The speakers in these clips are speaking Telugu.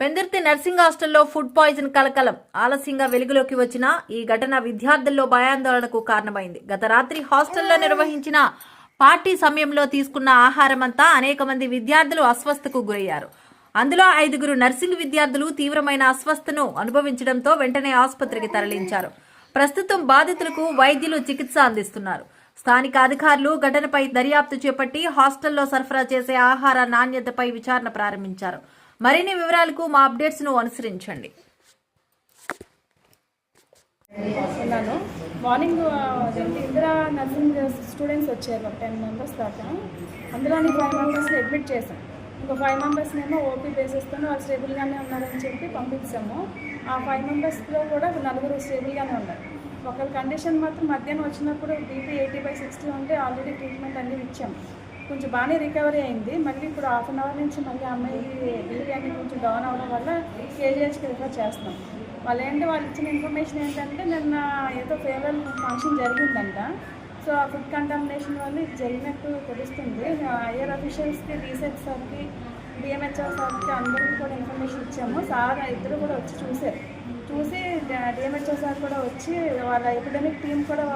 పెందిర్తి నర్సింగ్ హాస్టల్లో ఫుడ్ పాయిజన్ కలకలం. ఆలస్యంగా వెలుగులోకి వచ్చిన ఈ ఘటన విద్యార్థుల్లో భయాందోళనకు కారణమైంది. గత రాత్రి హాస్టల్లో నిర్వహించిన పార్టీ సమయంలో తీసుకున్న ఆహారమంతా అనేక మంది విద్యార్థులు అస్వస్థకు గురయ్యారు. అందులో ఐదుగురు నర్సింగ్ విద్యార్థులు తీవ్రమైన అస్వస్థను అనుభవించడంతో వెంటనే ఆసుపత్రికి తరలించారు. ప్రస్తుతం బాధితులకు వైద్యులు చికిత్స అందిస్తున్నారు. స్థానిక అధికారులు ఘటనపై దర్యాప్తు చేపట్టి హాస్టల్లో సరఫరా చేసే ఆహార నాణ్యతపై విచారణ ప్రారంభించారు. మరిన్ని వివరాలకు మా అప్డేట్స్ను అనుసరించండి. వస్తున్నాను మార్నింగ్ ఇందిరా నర్సింగ్ స్టూడెంట్స్ వచ్చారు. ఒక టెన్ మెంబర్స్ దాకా. అందులోని ఫైవ్ మెంబర్స్ని అడ్మిట్ చేసాం ఇంకో ఫైవ్ మెంబర్స్ ఏమో ఓపీ బేసిస్తో వాళ్ళు స్టేబుల్గానే ఉన్నారని చెప్పి పంపించాము. ఆ ఫైవ్ మెంబర్స్లో కూడా నలుగురు స్టేబుల్గానే ఉన్నారు. ఒకరి కండిషన్ మాత్రం మధ్యాహ్నం వచ్చినప్పుడు బీపీ ఎయిటీ బై సిక్స్టీ ఉంటే ఆల్రెడీ ట్రీట్మెంట్ అన్నీ ఇచ్చాము. కొంచెం బాగానే రికవరీ అయింది. మళ్ళీ ఇప్పుడు హాఫ్ అన్ అవర్ నుంచి మళ్ళీ అమ్మాయి బిర్యానీ కొంచెం డౌన్ అవ్వడం వల్ల కేజీహెచ్కి రిఫర్ చేస్తాం వాళ్ళు ఏంటి వాళ్ళు ఇచ్చిన ఇన్ఫర్మేషన్ ఏంటంటే నిన్న ఏదో ఫేర్వెల్ ఫంక్షన్ జరిగిందంట. సో ఆ ఫుడ్ కంటామినేషన్ వల్ల ఇది జరిగినట్టు తెలుస్తుంది. ఐఆర్ అఫీషియల్స్కి రీసెర్చ్ సార్కి డిఎంహెచ్ఓ సార్కి అందరికీ కూడా ఇన్ఫర్మేషన్ ఇచ్చాము. సార్ ఇద్దరు కూడా వచ్చి చూశారు చూసి డిఎంహెచ్ఓ సార్ కూడా వచ్చి వాళ్ళ ఎపిడమిక్ టీం కూడా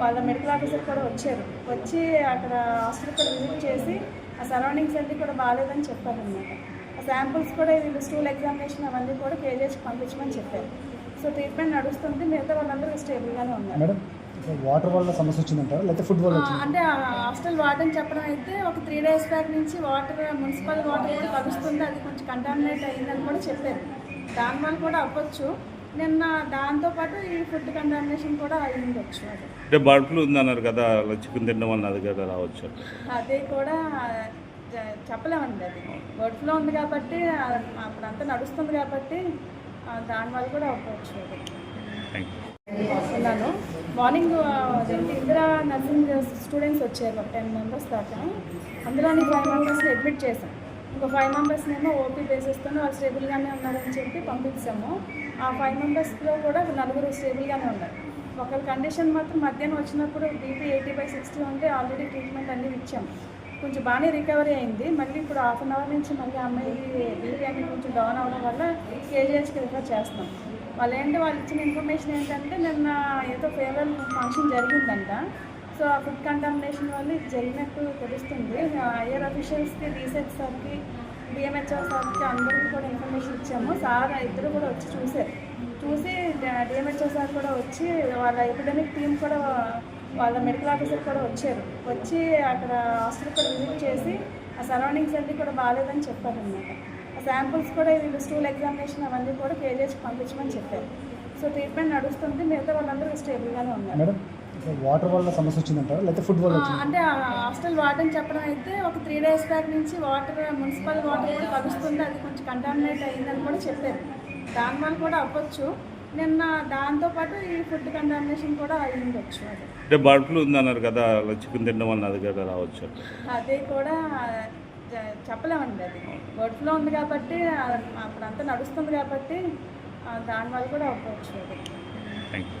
వాళ్ళ మెడికల్ ఆఫీసర్ కూడా వచ్చారు. వచ్చి అక్కడ హాస్పిటల్ కూడా విజిట్ చేసి ఆ సరౌండింగ్స్ అన్నీ కూడా బాగాలేదని చెప్పారనమాట ఆ శాంపుల్స్ కూడా వీళ్ళు స్టూల్ ఎగ్జామినేషన్ అవన్నీ కూడా కేజీహెచ్కి పంపించమని చెప్పారు. సో ట్రీట్మెంట్ నడుస్తుంది. మిగతా వాళ్ళందరూ స్టేబుల్గానే ఉన్నారు. వాటర్ వల్ల సమస్య వచ్చిందంటారా? లేకపోతే ఫుడ్ వల్ల అంటే హాస్టల్ వార్డెన్ చెప్పడం అయితే ఒక త్రీ డేస్ బ్యాక్ నుంచి వాటర్ మున్సిపల్ వాటర్ కూడా కలుస్తుంది. అది కొంచెం కంటామినేట్ అయిందని కూడా చెప్పారు. దానివల్ల కూడా అవ్వచ్చు. నిన్న దాంతోపాటు ఈ ఫుడ్ కంటామినేషన్ కూడా అయి ఉండొచ్చు అది అంటే బర్డ్ ఫ్లూ ఉందన్నారు కదా అలా చికెన్ తినడం వల్ల అది కదా రావచ్చు అదే కూడా జ- చెప్పలేమండి అది. బర్డ్ ఫ్లో ఉంది కాబట్టి ఆ, అప్పుడంతా నడుస్తుంది కాబట్టి ఆ, దానివల్ల కూడా అవ్వచ్చు అది. థ్యాంక్ యూ వస్తున్నాను. మార్నింగ్ ఆ, అదేంటి ఇందిరా నర్సింగ్ స్టూడెంట్స్ వచ్చారు ఒక టెన్ మెంబర్స్ దాకా. అందులోని ఫైవ్ మెంబర్స్ని అడ్మిట్ చేసాం ఒక ఫైవ్ మెంబర్స్ ఏమో ఓపీ బేసిస్తోనే వాళ్ళు స్టేబుల్గానే ఉన్నారని చెప్పి పంపించాము ఆ ఫైవ్ మెంబర్స్లో కూడా నలుగురు స్టేబుల్గానే ఉన్నారు. ఒకరి కండిషన్ మాత్రం మధ్యాహ్నం వచ్చినప్పుడు బీపీ ఎయిటీ బై సిక్స్టీ ఉంటే ఆల్రెడీ ట్రీట్మెంట్ అన్నీ ఇచ్చాము. కొంచెం బాగానే రికవరీ అయింది. మళ్ళీ ఇప్పుడు హాఫ్ అన్ అవర్ నుంచి మళ్ళీ అమ్మాయి బీపీ అనేది కొంచెం డౌన్ అవ్వడం వల్ల కేజీహెచ్కి రిఫర్ చేస్తాం వాళ్ళు ఏంటి? వాళ్ళు ఇచ్చిన ఇన్ఫర్మేషన్ ఏంటంటే నిన్న ఏదో ఫేర్వెల్ ఫంక్షన్ జరిగిందంట. సో ఆ ఫుడ్ కంటామినేషన్ వల్ల ఇది జరిగినట్టు తెలుస్తుంది. ఐఆర్ అఫీషియల్స్కి రీసెర్చ్ సార్కి డిఎంహెచ్ఓ సార్కి అందరికీ కూడా ఇన్ఫర్మేషన్ ఇచ్చాము. సార్ ఇద్దరు కూడా వచ్చి చూశారు. చూసి డిఎంహెచ్ఓ సార్ కూడా వచ్చి వాళ్ళ ఎపిడమిక్ టీం కూడా వాళ్ళ మెడికల్ ఆఫీసర్ కూడా వచ్చారు. వచ్చి అక్కడ హాస్పిటల్ కూడా విజిట్ చేసి ఆ సరౌండింగ్స్ అన్నీ కూడా బాగాలేదని చెప్పారనమాట ఆ శాంపుల్స్ కూడా వీళ్ళు స్టూల్ ఎగ్జామినేషన్ అవన్నీ కూడా కేజీహెచ్కి పంపించమని చెప్పారు. సో ట్రీట్మెంట్ నడుస్తుంది. మిగతా వాళ్ళందరూ స్టేబుల్గానే ఉన్నారు. వాటర్ వల్ల సమస్య వచ్చిందంటారా? లేకపోతే ఫుడ్ వల్ల అంటే ఆ హాస్టల్ వార్డెన్ చెప్పడం అయితే ఒక త్రీ డేస్ బ్యాక్ నుంచి వాటర్ మున్సిపల్ వాటర్ కూడా కలుస్తుంది అది కొంచెం కంటామినేట్ అయిందని కూడా చెప్పారు. దానివల్ల కూడా అవ్వచ్చు. నిన్న దాంతోపాటు ఈ ఫుడ్ కంటామినేషన్ కూడా అయి ఉండొచ్చు అది అంటే బర్డ్ ఫ్లూ ఉందన్నారు కదా అలా చికెన్ తినడం వల్ల అది కదా రావచ్చు అదే కూడా చెప్పలేమండి అది. బర్డ్ ఫ్లో ఉంది కాబట్టి అప్పుడంతా నడుస్తుంది కాబట్టి ఆ, దానివల్ల కూడా అవ్వచ్చు అది. Thank you